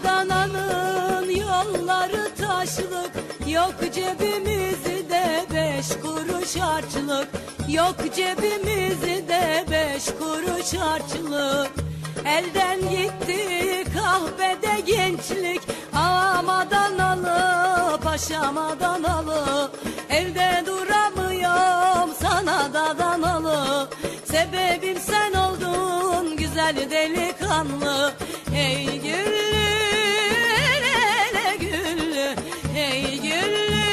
Adana'nın yolları taşlık. Yok cebimizde beş kuruş harçlık. Yok cebimizde beş kuruş harçlık. Elden gitti kahvede gençlik. Alamadan alıp aşamadan alıp Evde duramıyorum sana dadan alıp Sebebim sen oldun güzel delikanlı. Ey gül Ey güllü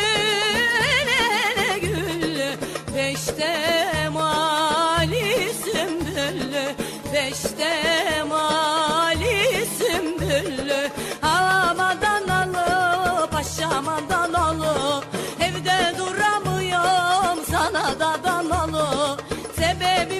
ele güllü Beşte mali sümbüllü Beşte mali sümbüllü Havamadan alıp aşamadan alıp Evde duramıyorum sana dadan alıp Sebebim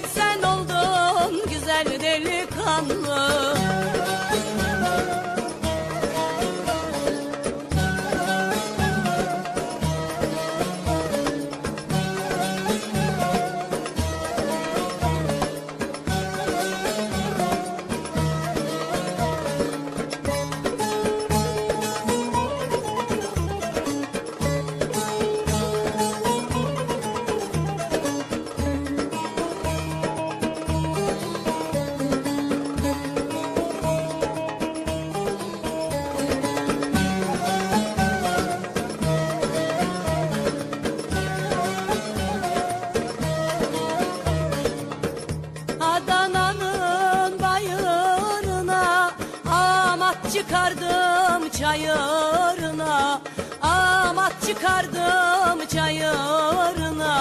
çıkardım çayırına. Amat çıkardım çayırına.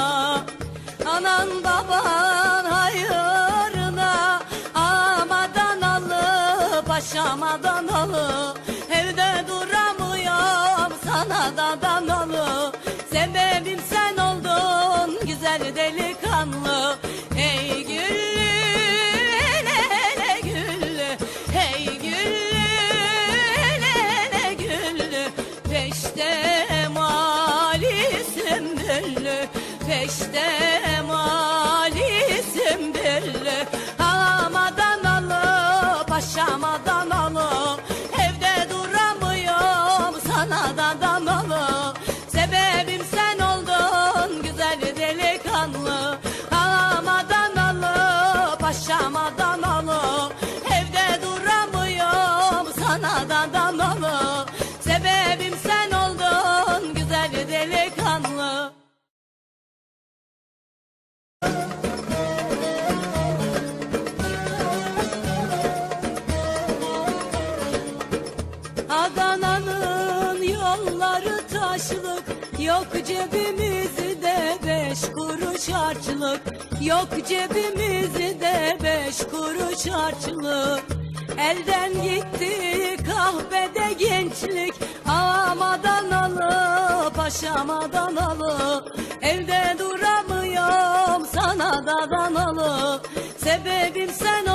Anan baban hayırına. Amadan alıp aşamadan alıp Evde duramıyorum sana dadan alıp Sebebim sen oldun güzel delikanlı sümbüllü Peşte mali sümbüllü Hamadan alıp aşamadan alıp taşlık Yok cebimizde beş kuruş harçlık. Yok cebimizde beş kuruş harçlık. Elden gitti kahvede gençlik. Ağamadan alıp aşamadan alıp. Evde duramıyorum sana dadan alıp Sebebim sen